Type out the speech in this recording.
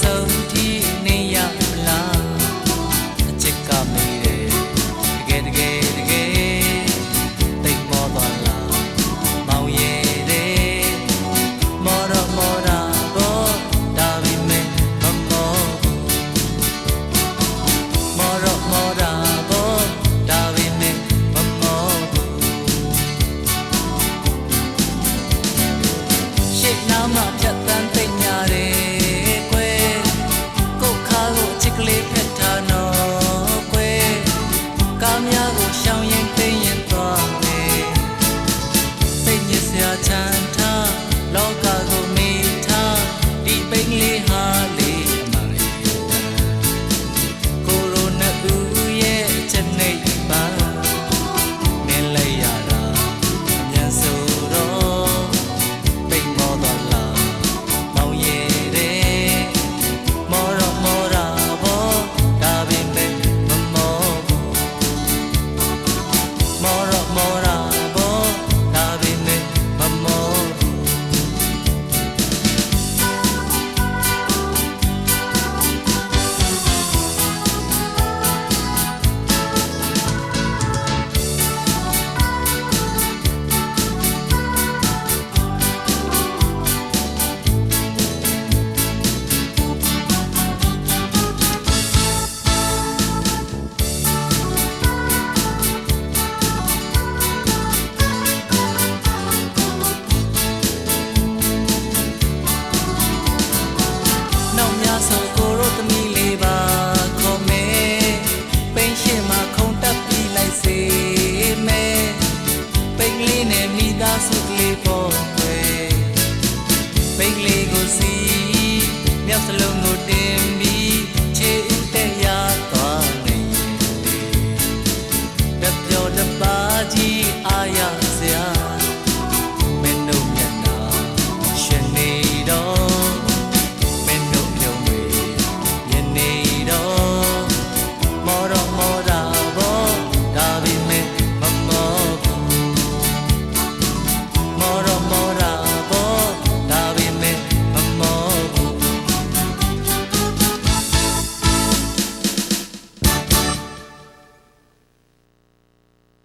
ဆုံးဒီနေရမလားအချစ်ကမေးတယ်တကယ်တကယ်တကယ်တိတ်မောသွားလားမောင်ရဲတယ်မောတော့မောတာတော့ဒါပေမဲ့မမောမောတော့မောတာတော့ဒါပေမဲ့မမောရှေ့နားမှာဖြတ် တစ်ယောက်စလုံးကိုတင်